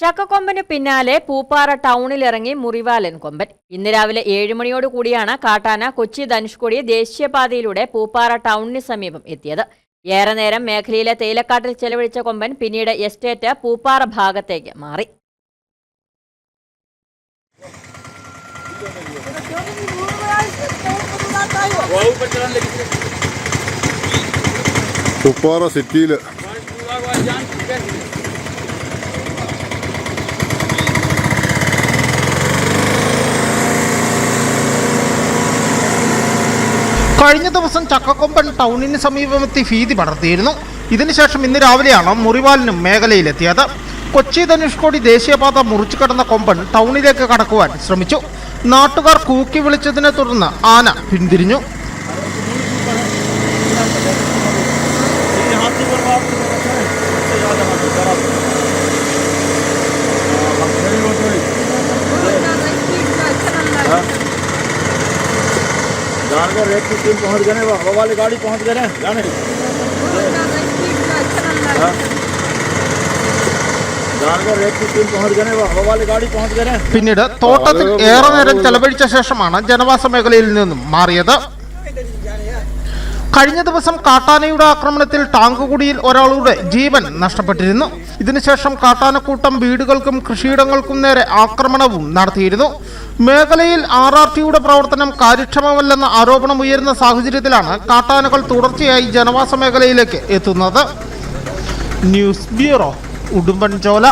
ചക്കക്കൊമ്പന് പിന്നാലെ പൂപ്പാറ ടൗണിലിറങ്ങി മുറിവാലൻ കൊമ്പൻ. ഇന്ന് രാവിലെ ഏഴ് മണിയോട് കൂടിയാണ് കാട്ടാന കൊച്ചി ധനുഷ്കോടി ദേശീയപാതയിലൂടെ പൂപ്പാറ ടൗണിന് സമീപം എത്തിയത്. ഏറെ നേരം മേഖലയിലെ തേയിലക്കാട്ടിൽ ചെലവഴിച്ച കൊമ്പൻ പിന്നീട് എസ്റ്റേറ്റ് പൂപ്പാറ ഭാഗത്തേക്ക് മാറി. പൂപ്പാറ സിറ്റിയിൽ കഴിഞ്ഞ ദിവസം ചക്കക്കൊമ്പൻ ടൗണിന് സമീപമെത്തി ഭീതി പടർത്തിയിരുന്നു. ഇതിനുശേഷം ഇന്ന് രാവിലെയാണ് മുറിവാലിനും മേഖലയിലെത്തിയത്. കൊച്ചി ധനുഷ്കോടി ദേശീയപാത മുറിച്ചു കടന്ന കൊമ്പൻ ടൗണിലേക്ക് കടക്കുവാൻ ശ്രമിച്ചു. നാട്ടുകാർ കൂക്കി വിളിച്ചതിനെ തുടർന്ന് ആന പിന്തിരിഞ്ഞു. जानकर रेत की टीम पहुंच गए हैं, वो हवा वाली गाड़ी पहुंच गए हैं, जाने जानकर रेत की टीम पहुंच गए हैं, वो हवा वाली गाड़ी पहुंच गए हैं। പിന്നീട് തോട്ടത്തിൽ ഏറെ നേരം ചെലവഴിച്ച ശേഷമാണ് ജനവാസ മേഖലയിൽ നിന്നും മാറിയത് കഴിഞ്ഞ ദിവസം കാട്ടാനയുടെ ആക്രമണത്തിൽ ടാങ്കുകുടിയിൽ ഒരാളുടെ ജീവൻ നഷ്ടപ്പെട്ടിരുന്നു ഇതിനുശേഷം കാട്ടാനക്കൂട്ടം വീടുകൾക്കും കൃഷിയിടങ്ങൾക്കും നേരെ ആക്രമണവും നടത്തിയിരുന്നു മേഖലയിൽ ആർ ആർ ടിയുടെ പ്രവർത്തനം കാര്യക്ഷമമല്ലെന്ന ആരോപണം ഉയരുന്ന സാഹചര്യത്തിലാണ് കാട്ടാനകൾ തുടർച്ചയായി ജനവാസ മേഖലയിലേക്ക് എത്തുന്നത്. News bureau Udumbanchola.